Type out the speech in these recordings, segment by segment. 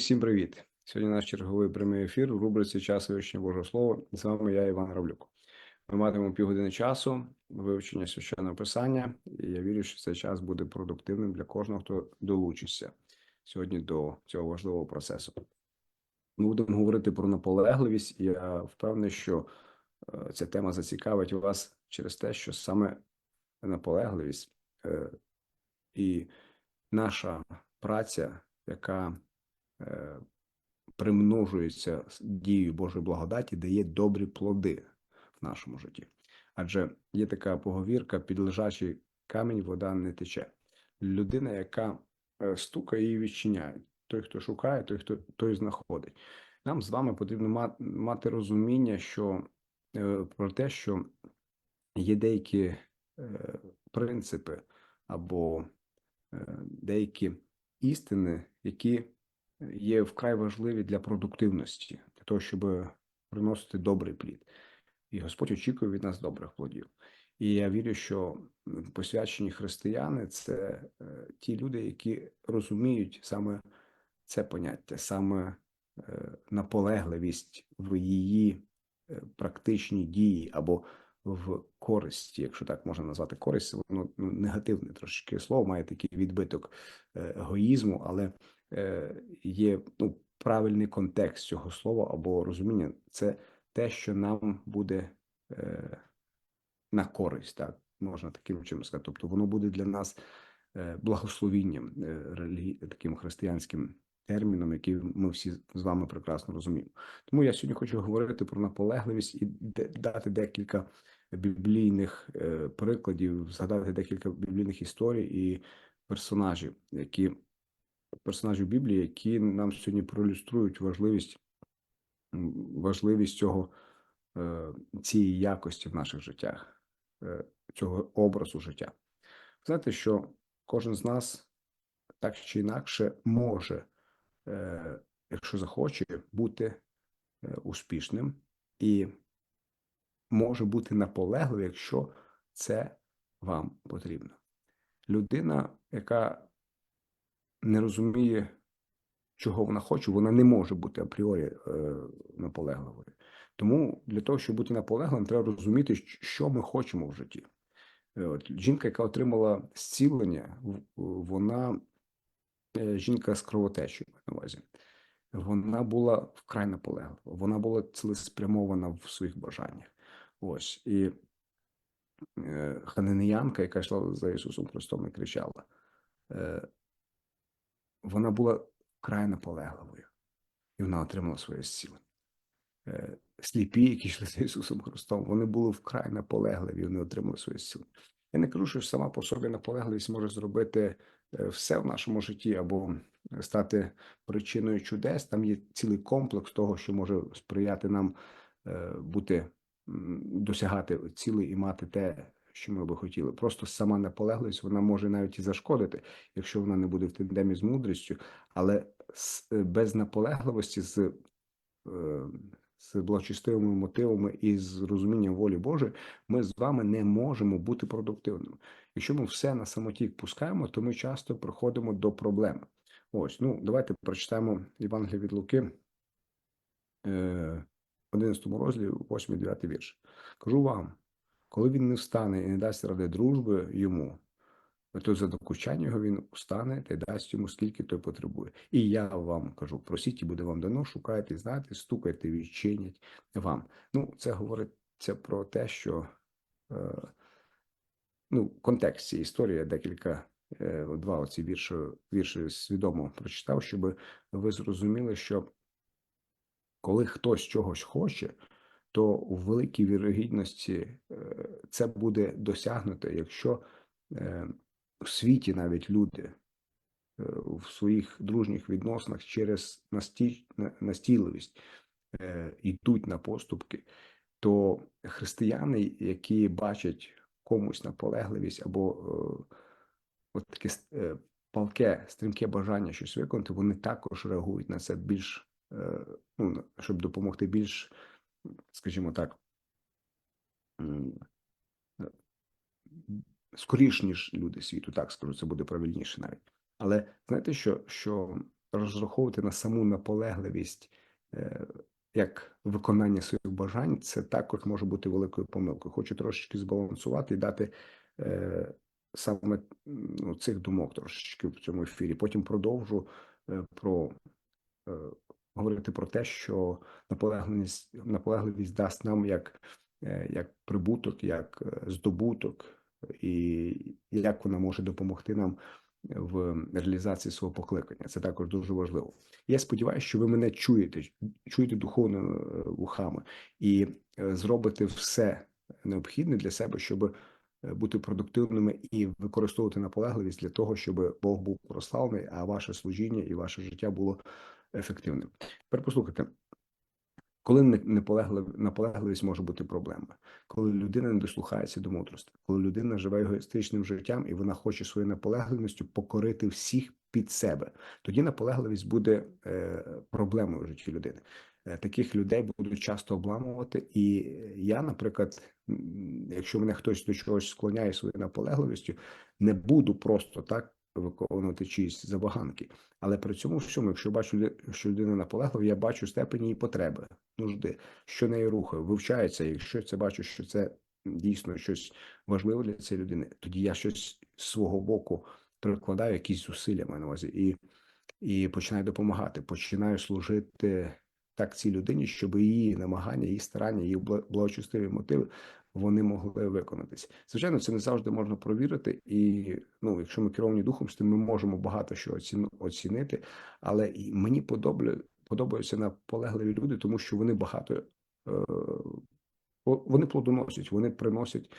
всім привіт! Сьогодні наш черговий прямий ефір у рубриці Час вивчення Божого Слова. З вами я, Іван Гравлюк. Ми матимемо півгодини часу вивчення священного писання, і я вірю, що цей час буде продуктивним для кожного, хто долучиться сьогодні до цього важливого процесу. Ми будемо говорити про наполегливість, і я впевнений, що е, ця тема зацікавить вас через те, що саме наполегливість е, і наша праця, яка примножується дією Божої благодаті, дає добрі плоди в нашому житті. Адже є така поговірка: під лежачий камінь вода не тече. Людина, яка е, стукає, її відчиняють. Той, хто шукає, той, хто той знаходить. Нам з вами потрібно мати розуміння, що е, про те, що є деякі е, принципи або е, деякі істини, які є вкрай важливі для продуктивності, для того, щоб приносити добрий плід. І Господь очікує від нас добрих плодів. І я вірю, що посвячені християни це е, ті люди, які розуміють саме це поняття, саме е, наполегливість в її е, практичній дії або в користі, якщо так можна назвати користь, воно ну, негативне трошки слово, має такий відбиток егоїзму, але є ну, правильний контекст цього слова або розуміння це те, що нам буде е, на користь, так можна таким чином сказати. Тобто воно буде для нас е, благословінням, е, таким християнським терміном, який ми всі з вами прекрасно розуміємо. Тому я сьогодні хочу говорити про наполегливість і дати декілька біблійних е, прикладів, згадати декілька біблійних історій і персонажів, які персонажів Біблії, які нам сьогодні проілюструють важливість важливість цього е, цієї якості в наших життях, е, цього образу життя. Знаєте, що кожен з нас так чи інакше може, е, якщо захоче, бути успішним і може бути наполегливий, якщо це вам потрібно. Людина, яка не розуміє, чого вона хоче, вона не може бути апріорі е, наполегливою. Тому для того, щоб бути наполегливим, треба розуміти, що ми хочемо в житті. Е, От, жінка, яка отримала зцілення, вона е, жінка з кровотечею на увазі. Вона була вкрай наполеглива, вона була цілеспрямована в своїх бажаннях. Ось і е, хананеянка, яка йшла за Ісусом Христом і кричала, вона була вкрай наполегливою, і вона отримала своє зцілення. Сліпі, які йшли за Ісусом Христом, вони були вкрай наполегливі, вони отримали своє зцілення. Я не кажу, що сама по собі наполегливість може зробити е, все в нашому житті або стати причиною чудес. Там є цілий комплекс того, що може сприяти нам е, бути досягати цілей і мати те, що ми би хотіли. Просто сама наполегливість вона може навіть і зашкодити, якщо вона не буде в тандемі з мудрістю, але е, без наполегливості, з, е, з благочестивими мотивами і з розумінням волі Божої, ми з вами не можемо бути продуктивними. Якщо ми все на самотік пускаємо, то ми часто приходимо до проблеми. Ось, ну давайте прочитаємо Євангелія від Луки, е, 11 розділі, 8-9 вірш. Кажу вам, коли він не встане і не дасть ради дружби йому, то за докучання його він встане та й дасть йому, скільки той потребує. І я вам кажу: просіть, і буде вам дано, шукайте, знаєте, стукайте, відчинять вам. Ну, це говориться про те, що е, ну, контекст цієї історії декілька е, два оці вірші, вірші свідомо прочитав, щоб ви зрозуміли, що коли хтось чогось хоче, то у великій вірогідності е, це буде досягнуто, якщо е, в світі навіть люди е, в своїх дружніх відносинах через насті... настійливість е, йдуть на поступки, то християни, які бачать комусь наполегливість або е, от таке е, палке, стрімке бажання щось виконати, вони також реагують на це більш, е, ну, щоб допомогти більш, скажімо так, скоріш, ніж люди світу, так скажу, це буде правильніше навіть. Але знаєте, що, що розраховувати на саму наполегливість е, як виконання своїх бажань, це також може бути великою помилкою. Хочу трошечки збалансувати і дати е, саме ну, цих думок трошечки в цьому ефірі. Потім продовжу е, про говорити про те, що наполегливість наполегливість дасть нам як, е, як прибуток, як е, здобуток, і як вона може допомогти нам в реалізації свого покликання. Це також дуже важливо. Я сподіваюся, що ви мене чуєте, чуєте духовними е, вухами і зробите все необхідне для себе, щоб е, бути продуктивними і використовувати наполегливість для того, щоб Бог був прославлений, а ваше служіння і ваше життя було ефективним. Тепер послухайте. Коли наполегливість може бути проблемою, коли людина не дослухається до мудрості, коли людина живе егоїстичним життям і вона хоче своєю наполегливістю покорити всіх під себе, тоді наполегливість буде е, проблемою в житті людини. Е, таких людей будуть часто обламувати, і я, наприклад, якщо мене хтось до чогось склоняє своєю наполегливістю, не буду просто так виконувати чиїсь забаганки. Але при цьому всьому, якщо бачу, що людина наполеглива, я бачу степені її потреби, нужди, що нею рухає, вивчається. Якщо це бачу, що це дійсно щось важливе для цієї людини, тоді я щось з свого боку прикладаю, якісь зусилля маю на увазі, і, і починаю допомагати, починаю служити. Так, цій людині, щоб її намагання, її старання, її благочестиві мотиви вони могли виконатися. Звичайно, це не завжди можна провірити, і ну, якщо ми керовані духом, то ми можемо багато що оцінити. Але мені подобаються наполегливі люди, тому що вони багато е, вони плодоносять, вони приносять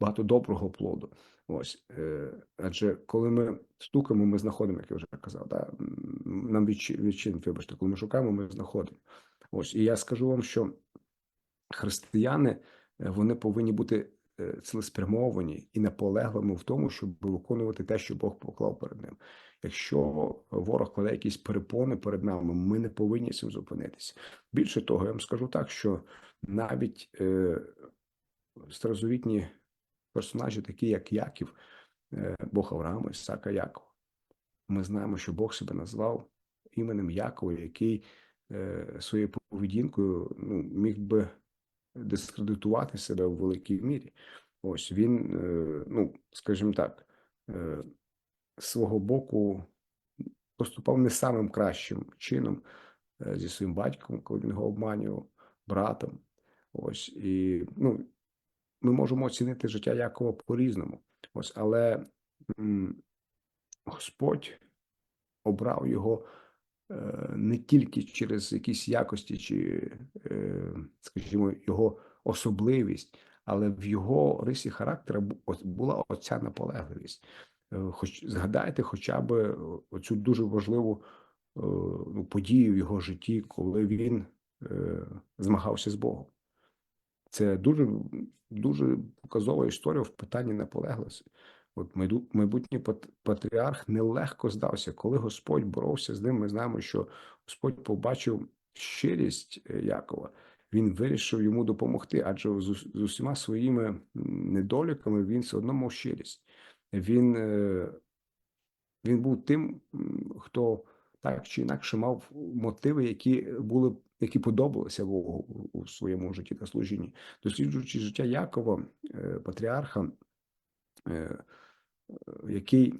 багато доброго плоду. Ось е, адже коли ми стукаємо, ми знаходимо, як я вже казав, да? нам відчинить, вибачте, коли ми шукаємо, ми знаходимо. Ось і я скажу вам, що християни. Е, вони повинні бути е, цілеспрямовані і наполегливими в тому, щоб виконувати те, що Бог поклав перед ним. Якщо ворог кладе якісь перепони перед нами, ми не повинні цим зупинитися. Більше того, я вам скажу так, що навіть е, старозавітні персонажі, такі як Яків, е, Бог Авраама, Ісака Якова, ми знаємо, що Бог себе назвав іменем Якова, який е, своєю поведінкою ну, міг би дискредитувати себе в великій мірі. Ось він, е, ну скажімо так, свого боку поступав не самим кращим чином зі своїм батьком, коли він його обманював, братом. Ось і ну, ми можемо оцінити життя Якова по-різному. Ось, але м, Господь обрав його Е, не тільки через якісь якості, чи, е, скажімо, його особливість, але в його рисі характера була оця наполегливість. Е, хоч згадайте, хоча б оцю дуже важливу ну, подію в його житті, коли він змагався з Богом. Це дуже дуже показова історія в питанні наполегливості. От майбутній патріарх нелегко здався. Коли Господь боровся з ним, ми знаємо, що Господь побачив щирість е, Якова. Він вирішив йому допомогти, адже з усіма своїми недоліками він все одно мав щирість. Він е, він був тим, хто так чи інакше мав мотиви, які були, які подобалися Богу у своєму житті та служінні. Досліджуючи життя Якова, е, патріарха який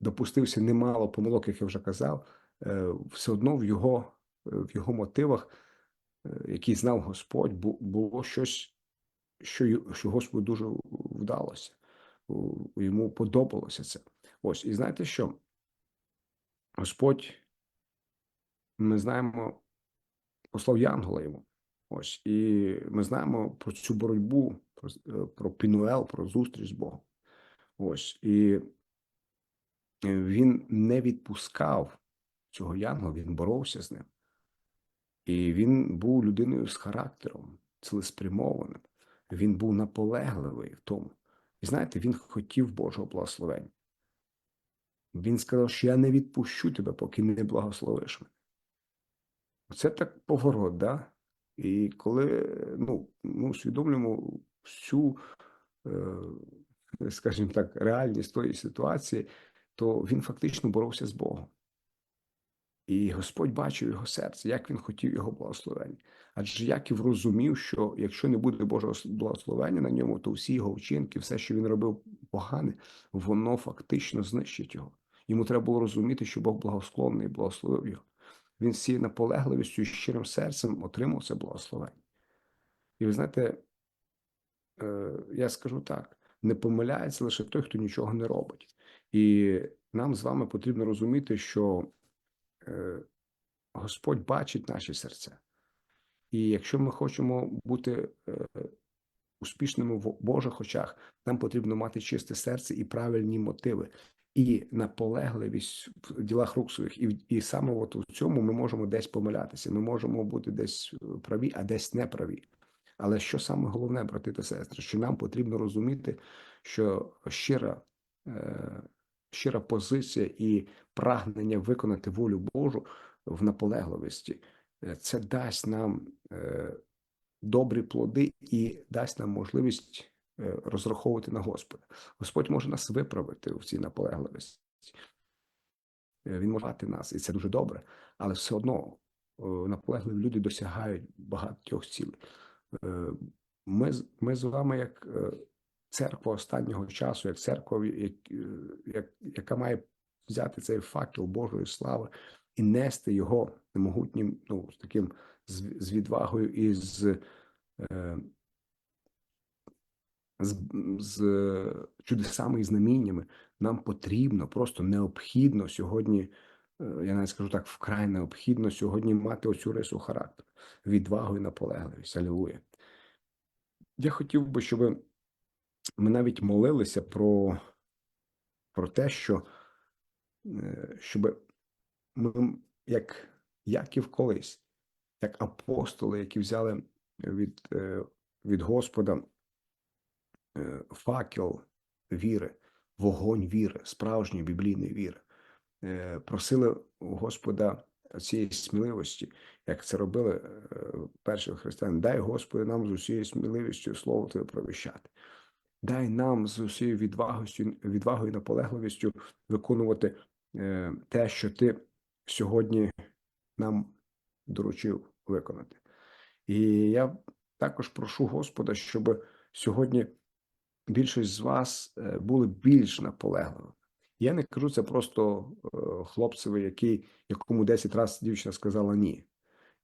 допустився немало помилок, як я вже казав, е, все одно в його в його мотивах, е, які знав Господь, було щось, що що Господу дуже вдалося. Йому подобалося це. Ось, і знаєте що? Господь, ми знаємо, послав Янгола йому. Ось, і ми знаємо про цю боротьбу, про, е, про Пінуел, про зустріч з Богом. Ось і е, він не відпускав цього янгола, він боровся з ним. І він був людиною з характером, цілеспрямованим. Він був наполегливий в тому. І знаєте, він хотів Божого благословення. Він сказав, що я не відпущу тебе, поки не благословиш мене. Оце так поворот, да? І коли ну, ми усвідомлюємо всю. Е, скажімо так, реальність тої ситуації, то він фактично боровся з Богом. І Господь бачив його серце, як він хотів його благословення. Адже Яків розумів, що якщо не буде Божого благословення на ньому, то всі його вчинки, все, що він робив погане, воно фактично знищить його. Йому треба було розуміти, що Бог благословний і благословив його. Він з цією наполегливістю і щирим серцем отримав це благословення. І ви знаєте, е, я скажу так: не помиляється лише той, хто нічого не робить. І нам з вами потрібно розуміти, що е, Господь бачить наші серця. І якщо ми хочемо бути е, успішними в Божих очах, нам потрібно мати чисте серце і правильні мотиви, і наполегливість в ділах рук своїх. І і саме от у цьому ми можемо десь помилятися. Ми можемо бути десь праві, а десь неправі. Але що саме головне, брати та сестри, що нам потрібно розуміти, що щира, е, щира позиція і прагнення виконати волю Божу в наполегливості, е, це дасть нам е, добрі плоди і дасть нам можливість розраховувати на Господа. Господь може нас виправити в цій наполегливості. Він може мати нас, і це дуже добре, але все одно наполегливі люди досягають багатьох цілей. Е, ми ми з вами, як е, церква останнього часу, як церква, як, е, як, яка має взяти цей факел Божої слави і нести його могутнім, ну, з таким з, з відвагою і з, з, з чудесами і знаміннями, нам потрібно, просто необхідно сьогодні. Я навіть скажу так, вкрай необхідно сьогодні мати оцю рису характеру, відвагу і наполегливість. Алілуя. Я хотів би, щоб ми навіть молилися про про те, що е, щоб ми, як Яків колись, як апостоли, які взяли від, е, від Господа е, факел віри, вогонь віри, справжньої біблійної віри, просили у Господа цієї сміливості, як це робили е, перші християни. Дай Господи нам з усією сміливістю слово Твоє провіщати. Дай нам з усією відвагою, відвагою і наполегливістю виконувати е, те, що ти сьогодні нам доручив виконати. І я також прошу Господа, щоб сьогодні більшість з вас е, були більш наполегливими. Я не кажу це просто е, хлопцеві, який, якому 10 разів дівчина сказала ні.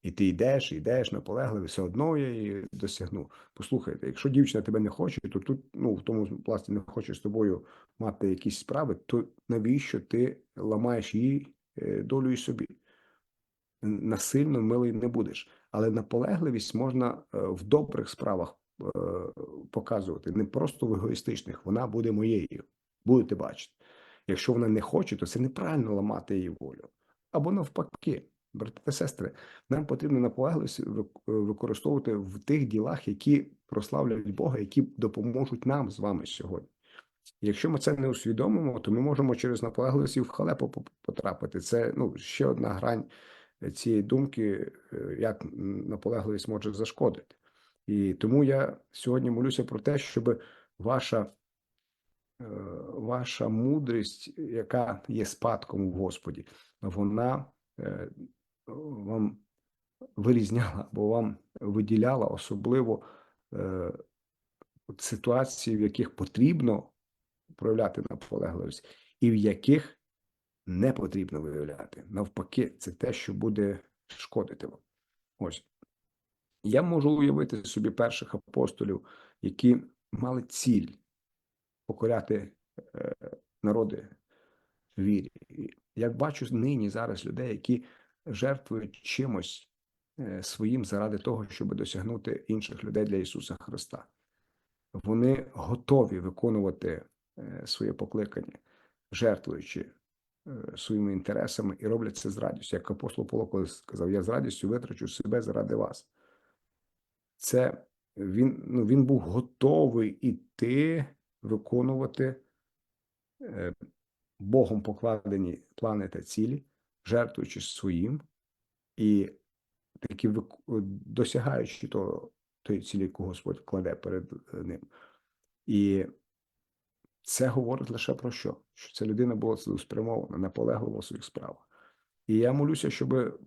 І ти йдеш, йдеш наполегливо, все одно я її досягну. Послухайте, якщо дівчина тебе не хоче, то тут, ну в тому пласті не хоче з тобою мати якісь справи, то навіщо ти ламаєш її е, долю і собі? Насильно милий не будеш. Але наполегливість можна в добрих справах показувати, не просто в егоїстичних, вона буде моєю. Будете бачити. Якщо вона не хоче, то це неправильно ламати її волю. Або навпаки, брати та сестри, нам потрібно наполегливість використовувати в тих ділах, які прославлять Бога, які допоможуть нам з вами сьогодні. Якщо ми це не усвідомимо, то ми можемо через наполегливість і в халепу потрапити. Це ну, ще одна грань цієї думки, е, як наполегливість може зашкодити. І тому я сьогодні молюся про те, щоб ваша Е, ваша мудрість, яка є спадком в Господі, вона е, вам вирізняла або вам виділяла особливо е, ситуації, в яких потрібно проявляти наполегливість, і в яких не потрібно виявляти. Навпаки, це те, що буде шкодити вам. Ось я можу уявити собі перших апостолів, які мали ціль покоряти е, народи вірі. Як бачу нині зараз людей, які жертвують чимось е, своїм заради того, щоб досягнути інших людей для Ісуса Христа. Вони готові виконувати е, своє покликання, жертвуючи своїми інтересами і роблять це з радістю. Як апостол Павло сказав, я з радістю витрачу себе заради вас. Це він ну, він був готовий іти виконувати е, Богом покладені плани та цілі, жертвуючи своїм і таки досягаючи того, тої цілі, яку Господь кладе перед е, ним. І це говорить лише про що? Що ця людина була цілеспрямована, наполеглива у своїх справах. І я молюся, щоб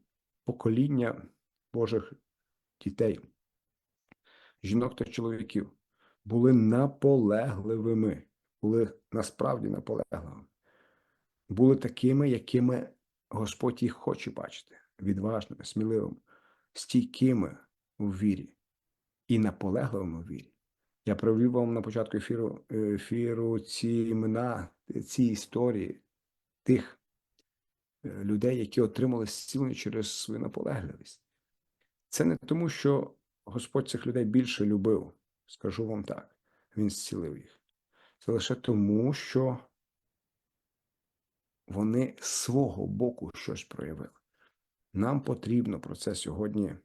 покоління Божих дітей, жінок та чоловіків були наполегливими, були насправді наполегливими, були такими, якими Господь їх хоче бачити, відважними, сміливими, стійкими у вірі і наполегливими у вірі. Я провів вам на початку ефіру, ефіру ці імена, ці історії тих е, людей, які отримали зцілення через свою наполегливість. Це не тому, що Господь цих людей більше любив, скажу вам так, Він зцілив їх. Це лише тому, що вони з свого боку щось проявили. Нам потрібно про це сьогодні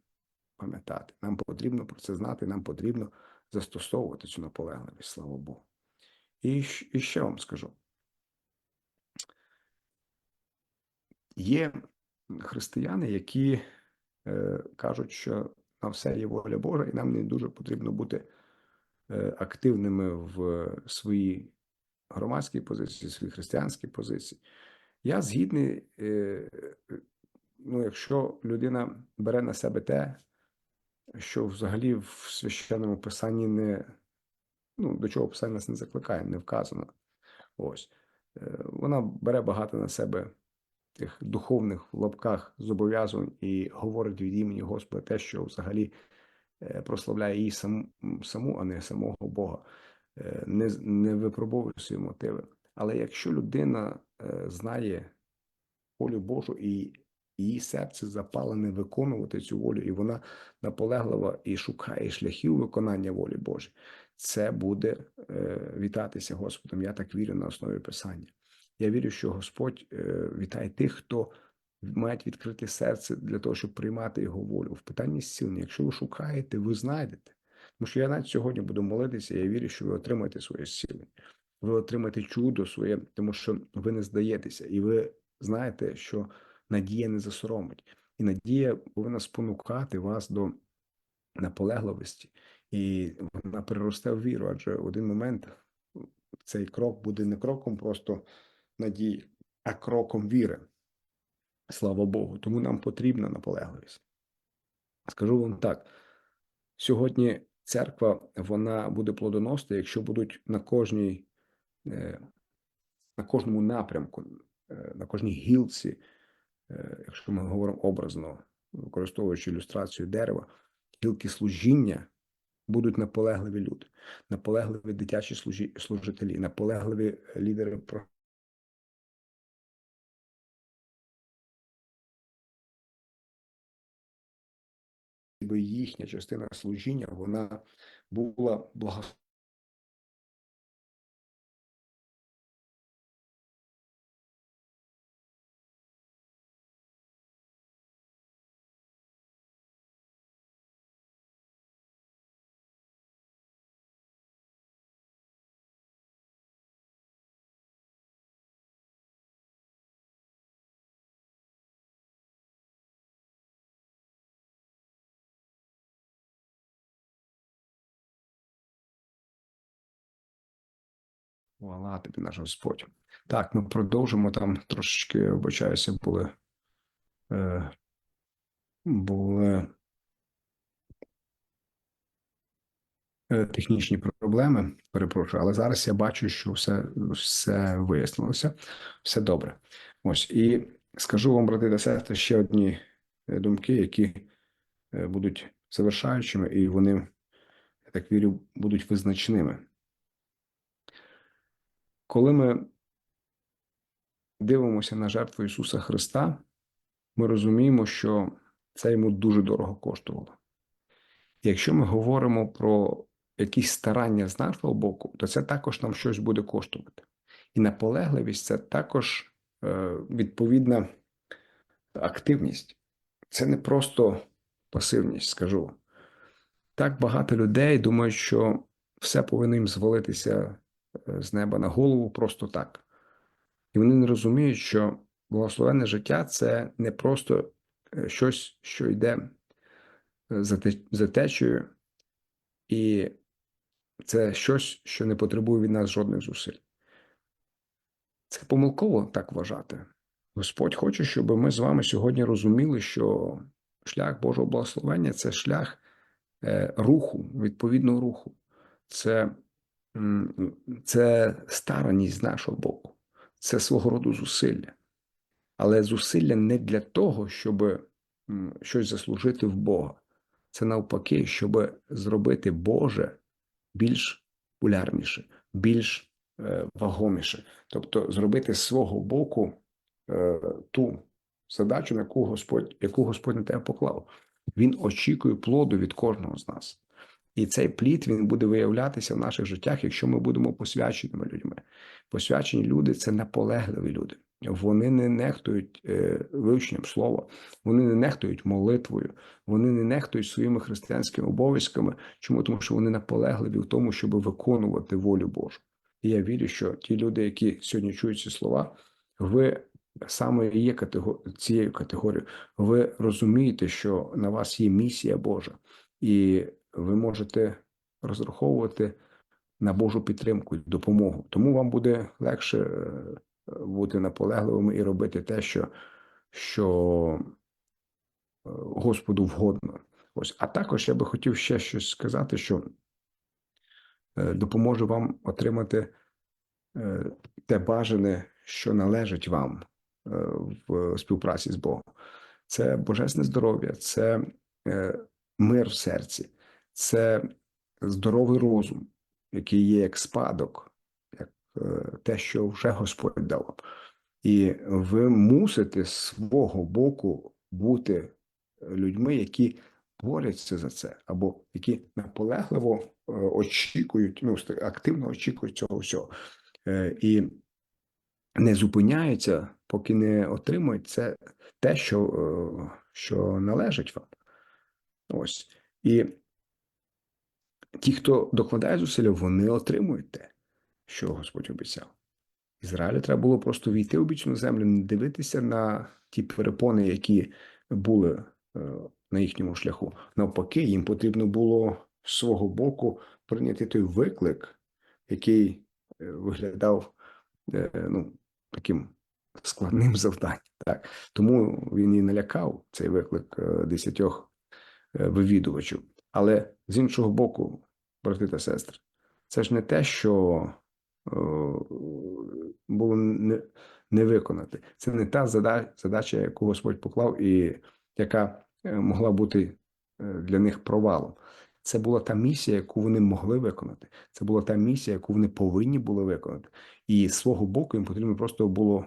пам'ятати. Нам потрібно про це знати, нам потрібно застосовувати цю наполегливість, слава Богу. І, ще вам скажу: є християни, які е, кажуть, що на все є воля Божа, і нам не дуже потрібно бути е, активними в своїй громадській позиції, в своїй християнській позиції. Я згідний, е, ну, якщо людина бере на себе те, що взагалі в священному писанні не ну, до чого писання нас не закликає, не вказано. Ось е, вона бере багато на себе тих духовних в лапках зобов'язань і говорить від імені Господа те, що взагалі е, прославляє її саму, саму, а не самого Бога, е, не не випробовує свої мотиви. Але якщо людина знає волю Божу і її серце запалене виконувати цю волю, і вона наполеглива і шукає шляхів виконання волі Божої, це буде е, вітатися Господом. Я так вірю на основі Писання. Я вірю, що Господь е, вітає тих, хто мають відкрите серце для того, щоб приймати його волю. В питанні зцілення. Якщо ви шукаєте, ви знайдете. Тому що я навіть сьогодні буду молитися, я вірю, що ви отримаєте своє зцілення. Ви отримаєте чудо своє, тому що ви не здаєтеся, і ви знаєте, що надія не засоромить, і надія повинна спонукати вас до наполегливості, і вона переросте в віру. Адже в один момент цей крок буде не кроком просто надії, а кроком віри. Слава Богу. Тому нам потрібна наполегливість. Скажу вам так: сьогодні церква вона буде плодоносити, якщо будуть на кожній, е, на кожному напрямку, е, на кожній гілці. Е, якщо ми говоримо образно, використовуючи ілюстрацію дерева, гілки служіння будуть наполегливі люди, наполегливі дитячі служителі, наполегливі лідери би їхня частина служіння вона була благословена. Вала тобі наш Господь. Так, ми продовжимо там трошечки, вибачаюся, були, е, були е, технічні проблеми, перепрошую, але зараз я бачу, що все, все вияснилося, все добре. Ось і скажу вам, брати та сестри, ще одні е, думки, які е, будуть завершаючими, і вони, я так вірю, будуть визначними. Коли ми дивимося на жертву Ісуса Христа, ми розуміємо, що це йому дуже дорого коштувало. Якщо ми говоримо про якісь старання з нашого боку, то це також нам щось буде коштувати. І наполегливість це також е, відповідна активність. Це не просто пасивність, скажу. Так багато людей думають, що все повинно їм звалитися з неба на голову просто так. І вони не розуміють, що благословенне життя це не просто е, щось, що йде е, за течею, і це щось, що не потребує від нас жодних зусиль. Це помилково так вважати. Господь хоче, щоб ми з вами сьогодні розуміли, що шлях Божого благословення це шлях е, руху, відповідного руху. Це, це стараність з нашого боку, це свого роду зусилля. Але зусилля не для того, щоб щось заслужити в Бога. Це навпаки, щоб зробити Боже більш популярніше, більш е, вагоміше. Тобто зробити з свого боку е, ту задачу, на яку Господь, яку Господь на тебе поклав. Він очікує плоду від кожного з нас. І цей плід він буде виявлятися в наших життях, якщо ми будемо посвяченими людьми. Посвячені люди це наполегливі люди. Вони не нехтують е, вивченням слова, вони не нехтують молитвою, вони не нехтують своїми християнськими обов'язками. Чому? Тому що вони наполегливі в тому, щоб виконувати волю Божу. І я вірю, що ті люди, які сьогодні чують ці слова, ви саме є категор... цією категорією. Ви розумієте, що на вас є місія Божа, і ви можете розраховувати на Божу підтримку і допомогу. Тому вам буде легше е, бути наполегливими і робити те, що, що е, Господу вгодно. Ось, а також я би хотів ще щось сказати, що е, допоможе вам отримати те бажане, що належить вам в співпраці з Богом. Це божесне здоров'я, це мир в серці, це здоровий розум, який є як спадок, як те, що вже Господь дав. І ви мусите з свого боку бути людьми, які борються за це, або які наполегливо очікують, ну активно очікують цього всього. І не зупиняються, поки не отримують це те, що, що належить вам. Ось. І ті, хто докладає зусилля, вони отримують те, що Господь обіцяв. Ізраїлю треба було просто війти в обічну землю, не дивитися на ті перепони, які були е, на їхньому шляху. Навпаки, їм потрібно було з свого боку прийняти той виклик, який е, виглядав е, ну, таким складним завданням. Так? Тому він і налякав цей виклик десятьох вивідувачів. Але з іншого боку, брати та сестри, це ж не те, що е, було не, не виконати. Це не та задача, яку Господь поклав, і яка е, могла бути е, для них провалом. Це була та місія, яку вони могли виконати. Це була та місія, яку вони повинні були виконати. І з свого боку їм потрібно просто було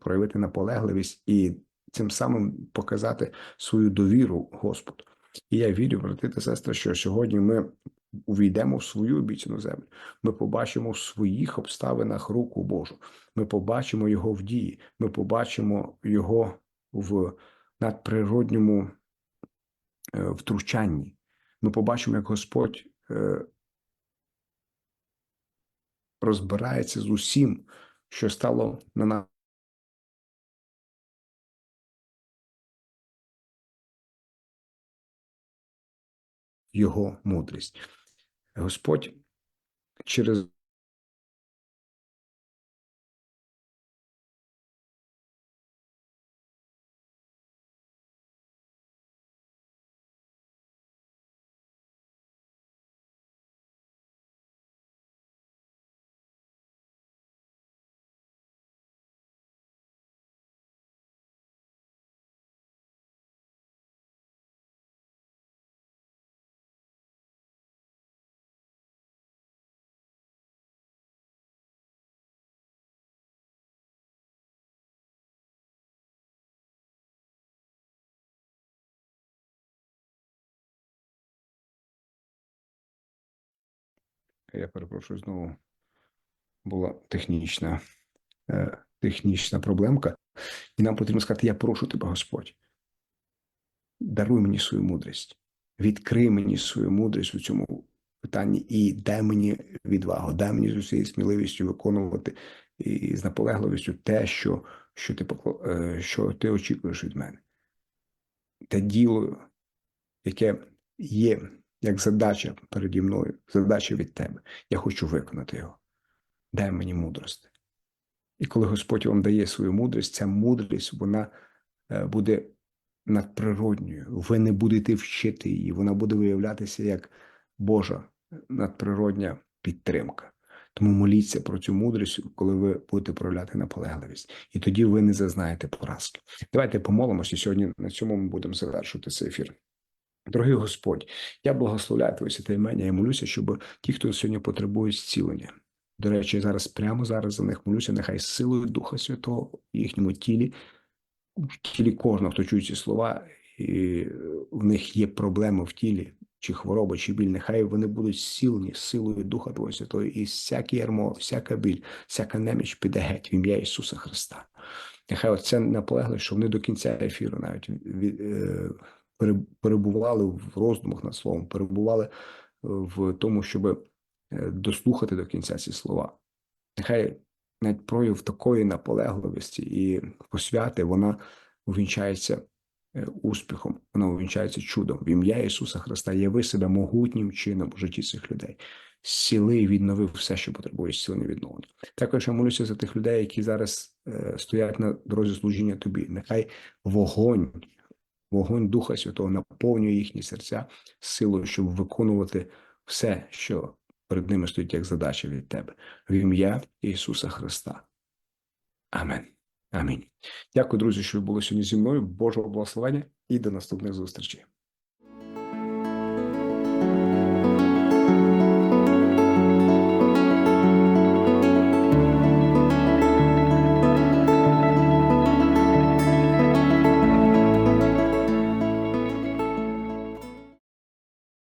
проявити наполегливість і цим самим показати свою довіру Господу. І я вірю, брати та сестри, що сьогодні ми увійдемо в свою обіцяну землю. Ми побачимо в своїх обставинах руку Божу. Ми побачимо його в дії. Ми побачимо його в надприродньому е, втручанні. Ми побачимо, як Господь е, розбирається з усім, що стало на нас. Його мудрість. Господь через Я перепрошую знову була технічна е, технічна проблемка, і нам потрібно сказати: Я прошу тебе, Господь. Даруй мені свою мудрість, відкрий мені свою мудрість у цьому питанні і дай мені відвагу, дай мені з усією сміливістю виконувати і з наполегливістю те, що що, ти е, що ти очікуєш від мене. Те діло, яке є як задача переді мною, задача від тебе. Я хочу виконати його. Дай мені мудрості. І коли Господь вам дає свою мудрість, ця мудрість вона е, буде надприродньою. Ви не будете вчити її, вона буде виявлятися як Божа надприродня підтримка. Тому моліться про цю мудрість, коли ви будете проявляти наполегливість, і тоді ви не зазнаєте поразки. Давайте помолимося сьогодні. На цьому ми будемо завершувати цей ефір. Дорогий Господь, я благословляю Твоє святе імення. Я молюся, щоб ті, хто сьогодні потребує зцілення. До речі, зараз прямо зараз за них молюся, нехай силою Духа Святого в їхньому тілі, в тілі кожного, хто чує ці слова, і в них є проблеми в тілі, чи хвороба, чи біль, нехай вони будуть зцілені силою Духа Твого Святого, і всяке ярмо, всяка біль, всяка неміч піде геть в ім'я Ісуса Христа. Нехай оце наполегливо, що вони до кінця ефіру навіть від, е, перебували в роздумах над словом, перебували в тому, щоб е, дослухати до кінця ці слова. Нехай навіть прояв такої наполегливості і посвяти вона увінчається е, успіхом, вона увінчається чудом. В ім'я Ісуса Христа яви себе могутнім чином в житті цих людей. Зціли і віднови все, що потребує зцілення відновлення. Також я молюся за тих людей, які зараз е, стоять на дорозі служіння тобі. Нехай вогонь, вогонь Духа Святого наповнює їхні серця силою, щоб виконувати все, що перед ними стоїть як задача від тебе. В ім'я Ісуса Христа. Амен. Амінь. Дякую, друзі, що ви були сьогодні зі мною. Божого благословення і до наступних зустрічей.